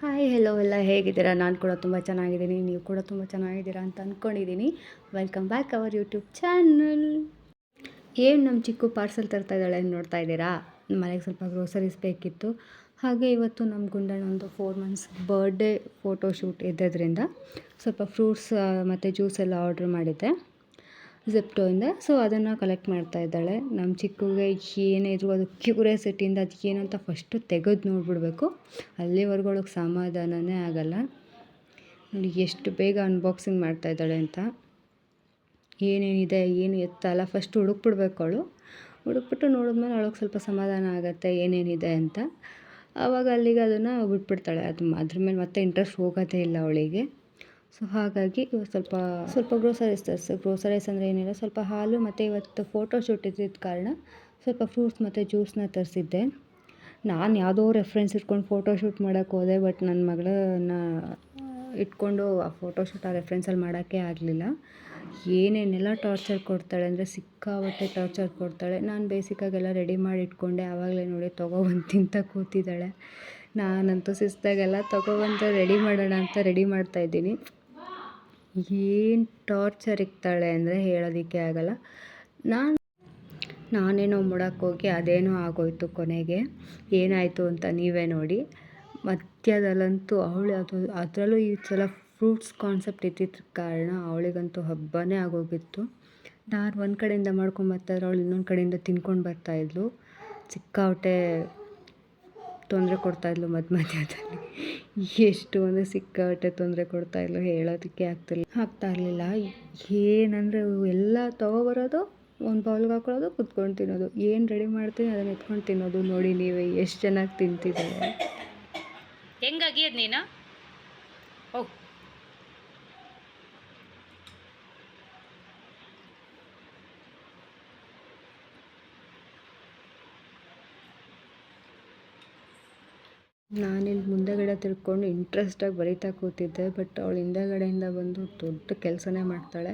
Hi hello ಎಲ್ಲ ಹೇಗಿದ್ದೀರಾ? ನಾನು ಕೂಡ ತುಂಬ ಚೆನ್ನಾಗಿದ್ದೀನಿ. ನೀವು ಕೂಡ ತುಂಬ ಚೆನ್ನಾಗಿದ್ದೀರಾ ಅಂತ ಅಂದ್ಕೊಂಡಿದ್ದೀನಿ welcome back our YouTube channel ಏನು ನಮ್ಮ ಚಿಕ್ಕು ಪಾರ್ಸೆಲ್ ತರ್ತಾ ಇದ್ದಾಳೆ ನೋಡ್ತಾ ಇದ್ದೀರಾ? ಮನೆಗೆ ಸ್ವಲ್ಪ ಗ್ರೋಸರೀಸ್ ಬೇಕಿತ್ತು. ಹಾಗೆ ಇವತ್ತು ನಮ್ಮ ಗುಂಡಣ್ಣ ಒಂದು four months birthday photo shoot ಇದ್ದದ್ರಿಂದ ಸ್ವಲ್ಪ ಫ್ರೂಟ್ಸ್ ಮತ್ತು ಜ್ಯೂಸ್ ಎಲ್ಲ ಆರ್ಡ್ರ್ ಮಾಡಿದ್ದೆ. ಝೆಪ್ಟೋಯಿಂದ ಸೊ ಅದನ್ನು ಕಲೆಕ್ಟ್ ಮಾಡ್ತಾ ಇದ್ದಾಳೆ. ನಮ್ಮ ಚಿಕ್ಕುಗೆ ಏನೇ ಇದ್ರು ಅದು ಕ್ಯೂರಿಯಾಸಿಟಿಯಿಂದ ಅದು ಏನು ಅಂತ ಫಸ್ಟು ತೆಗೆದು ನೋಡಿಬಿಡ್ಬೇಕು. ಅಲ್ಲಿವರೆಗೂ ಅವಳಿಗೆ ಸಮಾಧಾನವೇ ಆಗಲ್ಲ. ನೋಡಿ, ಎಷ್ಟು ಬೇಗ ಅನ್ಬಾಕ್ಸಿಂಗ್ ಮಾಡ್ತಾ ಇದ್ದಾಳೆ ಅಂತ. ಏನೇನಿದೆ, ಏನು ಎತ್ತಲ್ಲ ಫಸ್ಟ್ ಹುಡುಕ್ಬಿಡ್ಬೇಕು ಅವಳು. ಹುಡುಕ್ಬಿಟ್ಟು ನೋಡಿದ್ಮೇಲೆ ಅವಳಿಗೆ ಸ್ವಲ್ಪ ಸಮಾಧಾನ ಆಗುತ್ತೆ, ಏನೇನಿದೆ ಅಂತ. ಆವಾಗ ಅಲ್ಲಿಗೆ ಅದನ್ನು ಬಿಟ್ಬಿಡ್ತಾಳೆ. ಅದು ಅದ್ರ ಮೇಲೆ ಮತ್ತೆ ಇಂಟ್ರೆಸ್ಟ್ ಹೋಗೋದೇ ಇಲ್ಲ ಅವಳಿಗೆ. ಸೊ ಹಾಗಾಗಿ ಸ್ವಲ್ಪ ಸ್ವಲ್ಪ ಗ್ರೋಸರೀಸ್ ತರಿಸಿ. ಗ್ರೋಸರೀಸ್ ಅಂದರೆ ಏನಿಲ್ಲ, ಸ್ವಲ್ಪ ಹಾಲು ಮತ್ತು ಇವತ್ತು ಫೋಟೋ ಶೂಟ್ ಇದ್ದಿದ್ದ ಕಾರಣ ಸ್ವಲ್ಪ ಫ್ರೂಟ್ಸ್ ಮತ್ತು ಜ್ಯೂಸನ್ನ ತರಿಸಿದ್ದೆ. ನಾನು ಯಾವುದೋ ರೆಫ್ರೆನ್ಸ್ ಇಟ್ಕೊಂಡು ಫೋಟೋ ಶೂಟ್ ಮಾಡೋಕ್ಕೆ ಹೋದೆ ಬಟ್ ನನ್ನ ಮಗಳನ್ನ ಇಟ್ಕೊಂಡು ಆ ಫೋಟೋ ಶೂಟ್ ಆ ರೆಫ್ರೆನ್ಸಲ್ಲಿ ಮಾಡೋಕ್ಕೆ ಆಗಲಿಲ್ಲ. ಏನೇನೆಲ್ಲ ಟಾರ್ಚರ್ ಕೊಡ್ತಾಳೆ ಅಂದರೆ ಸಿಕ್ಕಾಪಟ್ಟೆ ಟಾರ್ಚರ್ ಕೊಡ್ತಾಳೆ. ನಾನು ಬೇಸಿಕ್ಕಾಗೆಲ್ಲ ರೆಡಿ ಮಾಡಿ ಇಟ್ಕೊಂಡೆ, ಆವಾಗಲೇ ನೋಡಿ ತೊಗೊಬಂದು ತಿಂತ ಕೂತಿದ್ದಾಳೆ. ನಾನಂತೂ ಶಿಸ್ತಾಗೆಲ್ಲ ತೊಗೊಬಂದು ರೆಡಿ ಮಾಡೋಣ ಅಂತ ರೆಡಿ ಮಾಡ್ತಾಯಿದ್ದೀನಿ ಏನು ಟಾರ್ಚರ್ ಇಕ್ತಾಳೆ ಅಂದರೆ ಹೇಳೋದಕ್ಕೆ ಆಗಲ್ಲ. ನಾನು, ನಾನೇನೋ ಹೋಗಿ ಅದೇನೋ ಆಗೋಯ್ತು ಕೊನೆಗೆ. ಏನಾಯಿತು ಅಂತ ನೀವೇ ನೋಡಿ. ಮಧ್ಯದಲ್ಲಂತೂ ಅವಳು ಅದು, ಅದರಲ್ಲೂ ಈ ಸಲ ಫ್ರೂಟ್ಸ್ ಕಾನ್ಸೆಪ್ಟ್ ಇದ್ದಿದ್ದ ಕಾರಣ ಅವಳಿಗಂತೂ ಹಬ್ಬನೇ ಆಗೋಗಿತ್ತು. ನಾನು ಒಂದು ಕಡೆಯಿಂದ ಮಾಡ್ಕೊಂಬರ್ತಾಯಿದ್ರೆ ಅವಳು ಇನ್ನೊಂದು ಕಡೆಯಿಂದ ತಿನ್ಕೊಂಡು ಬರ್ತಾಯಿದ್ಲು ಸಿಕ್ಕಾಪಟ್ಟೆ ತೊಂದರೆ ಕೊಡ್ತಾಯಿದ್ಲು ಮಧ್ಯ ಮಧ್ಯದಲ್ಲಿ ಎಷ್ಟು ಅಂದರೆ ಸಿಕ್ಕಾಪಟ್ಟೆ ತೊಂದರೆ ಕೊಡ್ತಾಯಿದ್ಲು ಹೇಳೋದಕ್ಕೆ ಆಗ್ತಿಲ್ಲ ಆಗ್ತಾ ಇರಲಿಲ್ಲ. ಏನಂದರೆ ಎಲ್ಲ ತೊಗೊಬರೋದು ಒಂದು ಬೌಲ್ಗೆ ಹಾಕೊಳ್ಳೋದು, ಕುತ್ಕೊಂಡು ತಿನ್ನೋದು. ಏನು ರೆಡಿ ಮಾಡ್ತೀನಿ ಅದನ್ನು ಎತ್ಕೊಂಡು ತಿನ್ನೋದು. ನೋಡಿ ನೀವೇ ಎಷ್ಟು ಚೆನ್ನಾಗಿ ತಿಂತಿದ್ದಾರೆ. ಹೆಂಗಾಗಿಯದು ನೀನು? ಓ ನಾನಿಲ್ಲಿ ಮುಂದೆಗಡೆ ತಿರ್ಕೊಂಡು ಇಂಟ್ರೆಸ್ಟಾಗಿ ಬರಿತಾ ಕೂತಿದ್ದೆ ಬಟ್ ಅವಳು ಹಿಂದೆಗಡೆಯಿಂದ ಬಂದು ದೊಡ್ಡ ಕೆಲಸನೇ ಮಾಡ್ತಾಳೆ.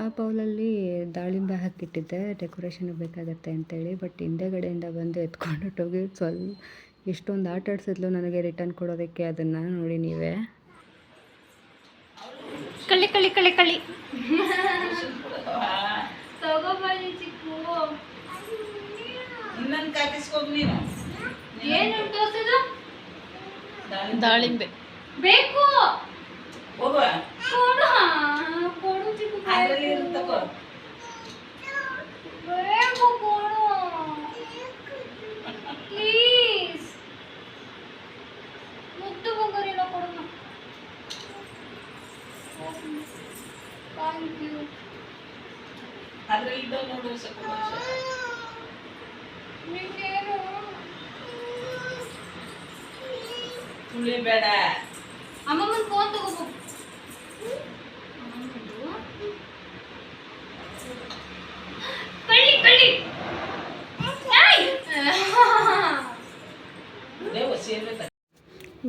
ಆ ಬೌಲಲ್ಲಿ ದಾಳಿಂಬೆ ಹಾಕಿಟ್ಟಿದ್ದೆ ಡೆಕೋರೇಷನ್ಗೆ ಬೇಕಾಗತ್ತೆ ಅಂತೇಳಿ ಬಟ್ ಹಿಂದೆಗಡೆಯಿಂದ ಬಂದು ಎತ್ಕೊಂಡು ಹೊಟ್ಟೋಗಿ ಸ್ವಲ್ಪ ಎಷ್ಟೊಂದು ಆಟ ಆಡ್ಸಿದ್ಲು ನನಗೆ ರಿಟರ್ನ್ ಕೊಡೋದಕ್ಕೆ ಅದನ್ನು ನೋಡಿ ನೀವೇ. ಕಳಿ ಕಳಿ ಕಳಿ ಕಳಿ ಇನ್ನೊಂದು ನೀನು. ದಾಳಿಂಬೆ ಬೇಕು ಹೋಗುವ ಅದ್ರಲ್ಲಿ ಇರುತ್ತಕೋ ಅದ್ರಲ್ಲಿ ಇದ್ದವ್ ನೋಡು ಸ್ವಲ್ಪ ಸುಳ್ಳಿ ಬೇಡ ಅಮ್ಮಮ್ಮನ ಫೋನ್ ತಗೋಬೇಕು ಕಳ್ಳಿ ಕಳ್ಳಿ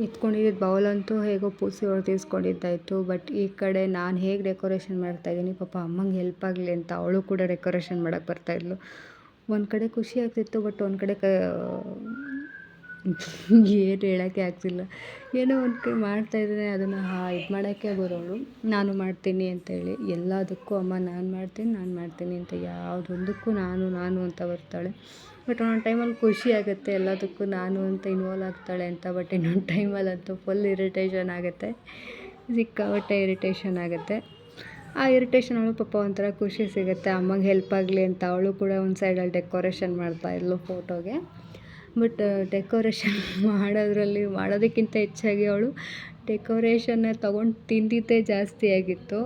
ಇಟ್ಕೊಂಡಿದ್ದ ಬೌಲಂತೂ ಹೇಗೋ ಪೂಸಿ ಹೊಡೆದು ಇಸ್ಕೊಂಡಿದ್ದಾಯಿತು ಬಟ್ ಈ ಕಡೆ ನಾನು ಹೇಗೆ ಡೆಕೋರೇಷನ್ ಮಾಡ್ತಾಯಿದ್ದೀನಿ ಪಾಪ ಅಮ್ಮಂಗೆ ಹೆಲ್ಪ್ ಆಗಲಿ ಅಂತ ಅವಳು ಕೂಡ ಡೆಕೋರೇಷನ್ ಮಾಡೋಕ್ಕೆ ಬರ್ತಾಯಿದ್ಲು ಒಂದು ಕಡೆ ಖುಷಿ ಆಗ್ತಿತ್ತು ಬಟ್ ಒಂದು ಕಡೆ ಕ ಏನು ಹೇಳೋಕ್ಕೆ ಆಗ್ತಿಲ್ಲ. ಏನೋ ಒಂದು ಕೈ ಮಾಡ್ತಾಯಿದ್ರೆ ಅದನ್ನು ಹಾ ಇದು ಮಾಡೋಕ್ಕೆ ಬರೋಳು ನಾನು ಮಾಡ್ತೀನಿ ಅಂತೇಳಿ ಎಲ್ಲದಕ್ಕೂ ಅಮ್ಮ ನಾನು ಮಾಡ್ತೀನಿ ನಾನು ಮಾಡ್ತೀನಿ ಅಂತ ಯಾವುದೊಂದಕ್ಕೂ ನಾನು ನಾನು ಅಂತ ಬರ್ತಾಳೆ. ಬಟ್ ಒಂದೊಂದು ಟೈಮಲ್ಲಿ ಖುಷಿ ಆಗುತ್ತೆ ಎಲ್ಲದಕ್ಕೂ ನಾನು ಅಂತ ಇನ್ವಾಲ್ವ್ ಆಗ್ತಾಳೆ ಅಂತ, ಬಟ್ ಇನ್ನೊಂದು ಟೈಮಲ್ಲಂತೂ ಫುಲ್ ಇರಿಟೇಷನ್ ಆಗುತ್ತೆ. ಸಿಕ್ಕಾಪಟ್ಟೆ ಇರಿಟೇಷನ್ ಆಗುತ್ತೆ. ಆ ಇರಿಟೇಷನ್ ಅವಳು ಪಾಪ ಒಂಥರ ಖುಷಿ ಸಿಗುತ್ತೆ. ಅಮ್ಮಂಗೆ ಹೆಲ್ಪ್ ಆಗಲಿ ಅಂತ ಅವಳು ಕೂಡ ಒಂದು ಸೈಡಲ್ಲಿ ಡೆಕೋರೇಷನ್ ಮಾಡ್ತಾಯಿದ್ಲು ಫೋಟೋಗೆ ಬಟ್ ಡೆಕೋರೇಷನ್ ಮಾಡೋದ್ರಲ್ಲಿ, ಮಾಡೋದಕ್ಕಿಂತ ಹೆಚ್ಚಾಗಿ ಅವಳು ಡೆಕೋರೇಷನ್ನ ತೊಗೊಂಡು ತಿಂದಿದ್ದೇ ಜಾಸ್ತಿ ಆಗಿತ್ತು.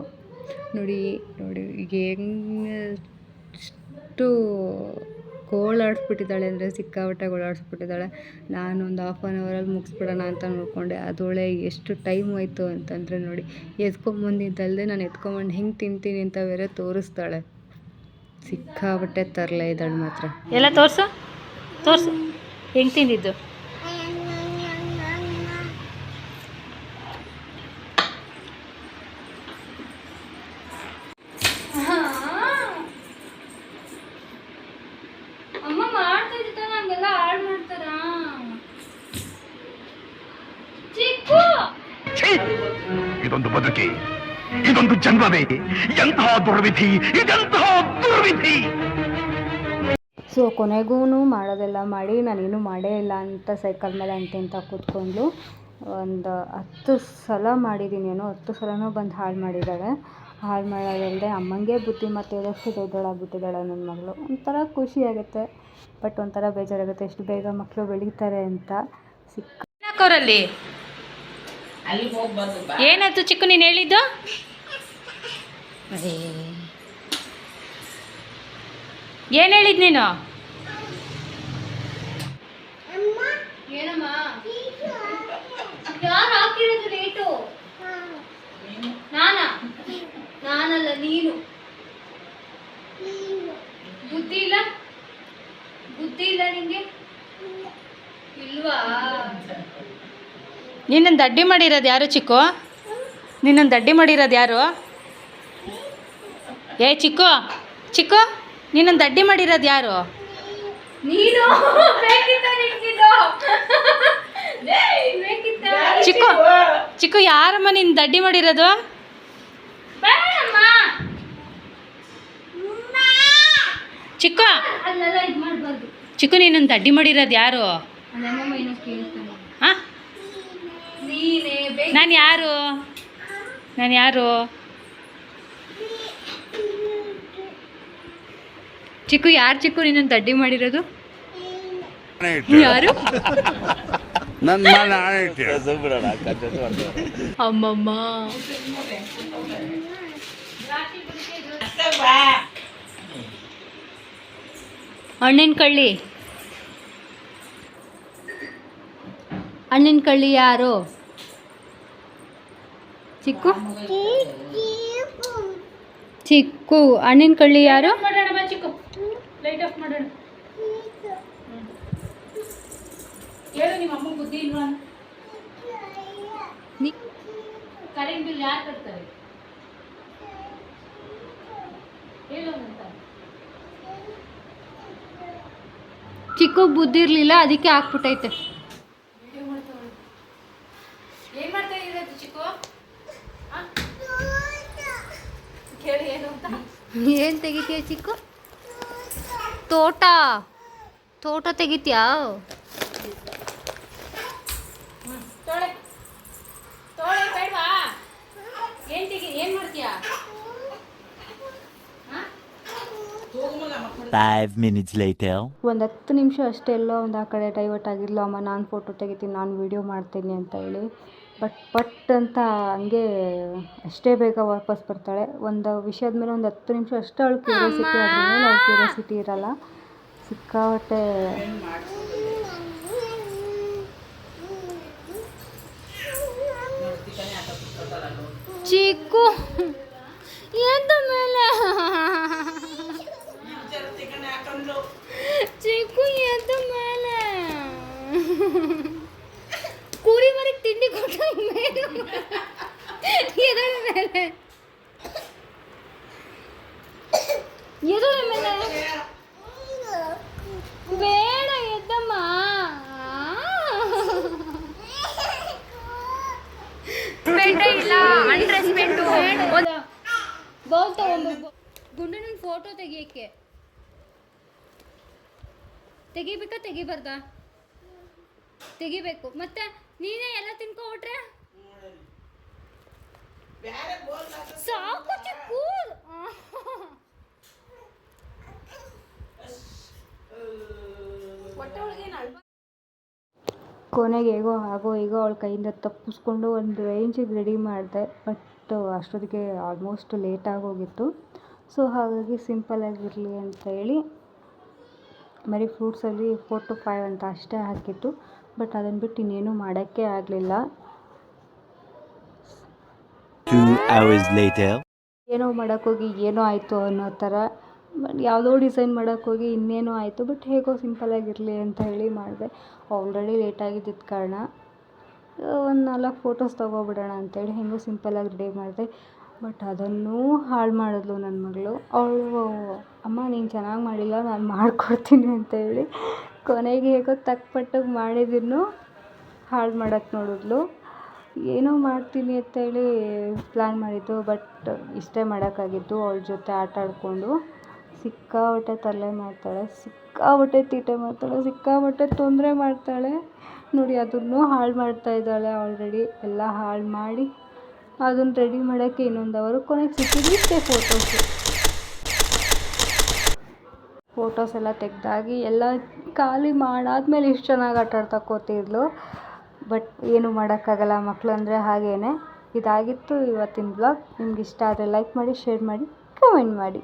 ನೋಡಿ ನೋಡಿ ಹೆಂಗೆ ಅಷ್ಟು ಗೋಳಾಡಿಸ್ಬಿಟ್ಟಿದ್ದಾಳೆ ಅಂದರೆ ಸಿಕ್ಕಾಪಟ್ಟೆ ಗೋಳಾಡಿಸ್ಬಿಟ್ಟಿದ್ದಾಳೆ ಒಂದು ಹಾಫ್ ಆನ್ ಅವರಲ್ಲಿ ಮುಗಿಸ್ಬಿಡೋಣ ಅಂತ ನೋಡಿಕೊಂಡೆ ಅದೊಳೆ ಎಷ್ಟು ಟೈಮ್ ಆಯಿತು ಅಂತಂದರೆ ನೋಡಿ ಎತ್ಕೊಂಬಂದಿದ್ದಲ್ಲದೆ ನಾನು ಎತ್ಕೊಂಬಂದು ಹೆಂಗೆ ತಿಂತೀನಿ ಅಂತ ಬೇರೆ ತೋರಿಸ್ತಾಳೆ. ಸಿಕ್ಕಾಪಟ್ಟೆ ತರಲೆ ಇದ್ದಾಳೆ ಮಾತ್ರ. ಎಲ್ಲ ತೋರಿಸು? ತೋರ್ಸು. ಹೆಂಗ್ ತಿಂದಿದ್ದು? ಇದೊಂದು ಬದುಕಿ ಇದೊಂದು ಜನ್ಮವೇ ಎಂತಹ ದುರ್ವಿಧಿ ಇದೆಂತಹ ದುರ್ವಿಧಿ! ಸೊ ಕೊನೆಗೂ ಮಾಡೋದೆಲ್ಲ ಮಾಡಿ ನಾನೇನು ಮಾಡೇ ಇಲ್ಲ ಅಂತ ಸೈಕಲ್ ಮೇಲೆ ಅಂತ ಅಂತ ಕೂತ್ಕೊಂಡು ಒಂದು ಹತ್ತು ಸಲ ಮಾಡಿದ್ದೀನಿ ಏನೋ ಹತ್ತು ಸಲನೂ ಬಂದು ಹಾಳು ಮಾಡಿದ್ದಾಳೆ. ಹಾಳು ಮಾಡೋದಲ್ಲದೆ ಅಮ್ಮಂಗೆ ಬುದ್ಧಿ ಮತ್ತು ಇದಷ್ಟು ದೊಡ್ಡೋಳಾಗ್ಬಿಟ್ಟಿದ್ದಾಳೆ ನನ್ನ ಮಗಳು. ಒಂಥರ ಖುಷಿ ಆಗುತ್ತೆ ಬಟ್ ಒಂಥರ ಬೇಜಾರಾಗುತ್ತೆ ಎಷ್ಟು ಬೇಗ ಮಕ್ಕಳು ಬೆಳೀತಾರೆ ಅಂತ. ಸಿಕ್ಕ ಏನಾಯ್ತು ಚಿಕ್ಕ ನೀನು ಹೇಳಿದ್ದು? ಏನು ಹೇಳಿದ್ ನೀನು? ಏನಮ್ಮ? ಯಾರು ಹಾಕಿರೋದು ಲೇಟು ನಾನಾ? ನಾನಲ್ಲ ನೀನು. ಬುದ್ಧಿ ಇಲ್ಲ? ಬುದ್ಧಿ ಇಲ್ಲ ನಿಂಗೆ? ಇಲ್ವಾ? ನಿನ್ನನ್ನು ದಡ್ಡಿ ಮಾಡಿರೋದು ಯಾರು ಚಿಕ್ಕು? ನಿನ್ನೊಂದು ದಡ್ಡಿ ಮಾಡಿರೋದು ಯಾರು? ಏ ಚಿಕ್ಕು ಚಿಕ್ಕು? ನಿನ್ನನ್ನು ದಡ್ಡಿ ಮಾಡಿರೋದು ಯಾರು? ನೀನು? ಚಿಕ್ಕು ಚಿಕ್ಕು? ಯಾರಮ್ಮ ನಿನ್ನ ದಡ್ಡಿ ಮಾಡಿರೋದು? ಚಿಕ್ಕ ಚಿಕ್ಕು ಅಲ್ಲೆಲ್ಲ ಇದು ಮಾಡಬಾರ್ದು. ಚಿಕ್ಕು ನಿನ್ನನ್ನು ದಡ್ಡಿ ಮಾಡಿರೋದು ಯಾರು? ಅಲ್ಲಮ್ಮ ಏನೋ ಕೇಳ್ತಾನೆ ಹಾಂ? ನೀನೇ ಬೇಕು ನಾನು ಯಾರು? ನಾನು ಯಾರು? ಚಿಕ್ಕು ಯಾರು ಚಿಕ್ಕು ನಿನ್ನನ್ನು ತಡ್ಡಿ ಮಾಡಿರೋದು? ಯಾರು? ನನ್ನ ಅಮ್ಮಮ್ಮ. ಹಣ್ಣಿನ ಕಳ್ಳಿ. ಹಣ್ಣಿನ ಕಳ್ಳಿ ಯಾರು? ಚಿಕ್ಕು? ಚಿಕ್ಕು. ಹಣ್ಣಿನ ಕಳ್ಳಿ ಯಾರು? ಚಿಕ್ಕು. ಲೈಟ್ ಆಫ್ ಮಾಡೋಣ. ಹೇಳು ನಿಮ್ಮ ಅಮ್ಮ ಬುದ್ಧಿ ಇಲ್ವಾ? ನೀ- ಕರೆಂಟ್ ಬಿಲ್ ಯಾರು ಕಟ್ತಾರೆ? ಹೇಳು ಅಂತ. ಚಿಕ್ಕು ಬುದ್ಧಿ ಇರಲಿಲ್ಲ ಅದಕ್ಕೆ ಹಾಕ್ಬಿಟ್ಟೈತೆ ಏನ್ ಮಾಡ್ತಾ ಇರೋದು ಚಿಕ್ಕು? ಕೇಳಿ ಏನು ಅಂತ? ಏನು ತೆಗಿತೀಯ ಚಿಕ್ಕು? ತೋಟ. ತೋಟ ತೆಗಿತ್ಯಾ? later. ಒಂದು ಹತ್ತು ನಿಮಿಷ ಅಷ್ಟೇ ಎಲ್ಲೋ ಒಂದು ಆ ಕಡೆ ಡೈವರ್ಟ್ ಆಗಿರಲೋ ಅಮ್ಮ ನಾನು ಫೋಟೋ ತೆಗಿತೀನಿ ನಾನು ವಿಡಿಯೋ ಮಾಡ್ತೀನಿ ಅಂತ ಹೇಳಿ. ಬಟ್ ಪಟ್ ಅಂತ ಹಂಗೆ ಅಷ್ಟೇ ಬೇಗ ವಾಪಸ್ ಬರ್ತಾಳೆ. ಒಂದು ವಿಷಯದ ಮೇಲೆ ಒಂದು ಹತ್ತು ನಿಮಿಷ ಅಷ್ಟೇ ಅವಳು ಕ್ಯೂರಿಯಾಸಿಟಿ ಅದ್ರ ಮೇಲೆ ಅವಳು ಕ್ಯೂರಿಯಾಸಿಟಿ ಇರಲ್ಲ. ಸಿಕ್ಕಾಪಟ್ಟೆ ಚಿಕ್ಕು! ಮೇಲೆ ಬೇಡ ಎದ್ದಮ್ಮ ಇಲ್ಲ ಅನ್ರೆಸ್ಪೆಕ್ಟು ಬೌಲ್ ತಗೊಂಡು ಗುಂಡನ ಫೋಟೋ ತೆಗಿಯಕ್ಕೆ ತೆಗಿಬೇಕಾ? ತೆಗಿಬಾರ್ದಾ? ತೆಗಿಬೇಕು. ಮತ್ತೆ ನೀನೇ ಎಲ್ಲ ತಿನ್ಕೊಬಿಟ್ರೆ? ಸಾಕು ಚಿಕ್ಕು ಕೊನೆಗೆ ಹೇಗೋ ಆಗೋ ಈಗ ಅವಳ ಕೈಯಿಂದ ತಪ್ಪಿಸ್ಕೊಂಡು ಒಂದು ರೇಂಜಿಗೆ ರೆಡಿ ಮಾಡಿದೆ ಬಟ್ ಅಷ್ಟೊತ್ತಿಗೆ ಆಲ್ಮೋಸ್ಟ್ ಲೇಟ್ ಆಗೋಗಿತ್ತು. ಸೊ ಹಾಗಾಗಿ ಸಿಂಪಲ್ಲಾಗಿರಲಿ ಅಂತ ಹೇಳಿ ಮರಿ ಫ್ರೂಟ್ಸಲ್ಲಿ ಫೋರ್ ಟು ಫೈವ್ ಅಂತ ಅಷ್ಟೇ ಹಾಕಿತ್ತು. ಬಟ್ ಅದನ್ನು ಬಿಟ್ಟು ಇನ್ನೇನು ಮಾಡೋಕ್ಕೆ ಆಗಲಿಲ್ಲ. Hours ಲೇಟರ್ ಏನೋ ಮಾಡೋಕ್ಕೋಗಿ ಏನೋ ಆಯಿತು ಅನ್ನೋ ಥರ ಯಾವುದೋ ಡಿಸೈನ್ ಮಾಡೋಕ್ಕೋಗಿ ಇನ್ನೇನೋ ಆಯಿತು, ಬಟ್ ಹೇಗೋ ಸಿಂಪಲಾಗಿರಲಿ ಅಂತ ಹೇಳಿ ಮಾಡಿದೆ. ಆಲ್ರೆಡಿ ಲೇಟ್ ಆಗಿದ್ದಿದ್ದ ಕಾರಣ ಒಂದು ನಾಲ್ಕು ಫೋಟೋಸ್ ತೊಗೊಬಿಡೋಣ ಅಂತೇಳಿ ಹೇಗೋ ಸಿಂಪಲ್ಲಾಗಿ ರೆಡಿ ಮಾಡಿದೆ. ಬಟ್ ಅದನ್ನೂ ಹಾಳು ಮಾಡಿದ್ಲು ನನ್ನ ಮಗಳು. ಅವಳು ಅಮ್ಮ ನೀನು ಚೆನ್ನಾಗಿ ಮಾಡಿಲ್ಲ, ನಾನು ಮಾಡ್ಕೊಡ್ತೀನಿ ಅಂತ ಹೇಳಿ ಕೊನೆಗೆ ಹೇಗೋ ತಕ್ಕಪಟ್ಟಾಗಿ ಮಾಡಿದ್ರು ಹಾಳು ಮಾಡೋಕ್ಕೆ ನೋಡಿದ್ಲು. ಏನೋ ಮಾಡ್ತೀನಿ ಅಂತೇಳಿ ಪ್ಲ್ಯಾನ್ ಮಾಡಿದ್ದು ಬಟ್ ಇಷ್ಟೇ ಮಾಡೋಕ್ಕಾಗಿದ್ದು. ಅವ್ಳ ಜೊತೆ ಆಟ ಆಡಿಕೊಂಡು ಸಿಕ್ಕಾಪಟ್ಟೆ ತರಲೆ ಮಾಡ್ತಾಳೆ, ಸಿಕ್ಕಾಪಟ್ಟೆ ತೀಟೆ ಮಾಡ್ತಾಳೆ, ಸಿಕ್ಕಾಪಟ್ಟೆ ತೊಂದರೆ ಮಾಡ್ತಾಳೆ. ನೋಡಿ, ಅದನ್ನು ಹಾಳು ಮಾಡ್ತಾ ಇದ್ದಾಳೆ ಆಲ್ರೆಡಿ ಎಲ್ಲ ಹಾಳು ಮಾಡಿ ಅದನ್ನು ರೆಡಿ ಮಾಡೋಕ್ಕೆ ಇನ್ನೊಂದು ಅವರು ಕೊನೆಗೆ ಸಿಕ್ಕಿದ್ದು ಇಷ್ಟೇ ಫೋಟೋಸು ಫೋಟೋಸ್ ಎಲ್ಲ ತೆಗೆದಾಗಿ ಎಲ್ಲ ಖಾಲಿ ಮಾಡಾದ್ಮೇಲೆ ಇಷ್ಟು ಚೆನ್ನಾಗಿ ಆಟ ಆಡ್ತಾ ಕೂತಿದ್ಲು. ಬಟ್ ಏನು ಮಾಡೋಕ್ಕಾಗಲ್ಲ ಮಕ್ಕಳು ಅಂದರೆ ಹಾಗೇ ಇದಾಗಿತ್ತು ಇವತ್ತಿನ ಬ್ಲಾಗ್ ನಿಮ್ಗೆ ಇಷ್ಟ ಆದರೆ ಲೈಕ್ ಮಾಡಿ ಶೇರ್ ಮಾಡಿ ಕಮೆಂಟ್ ಮಾಡಿ.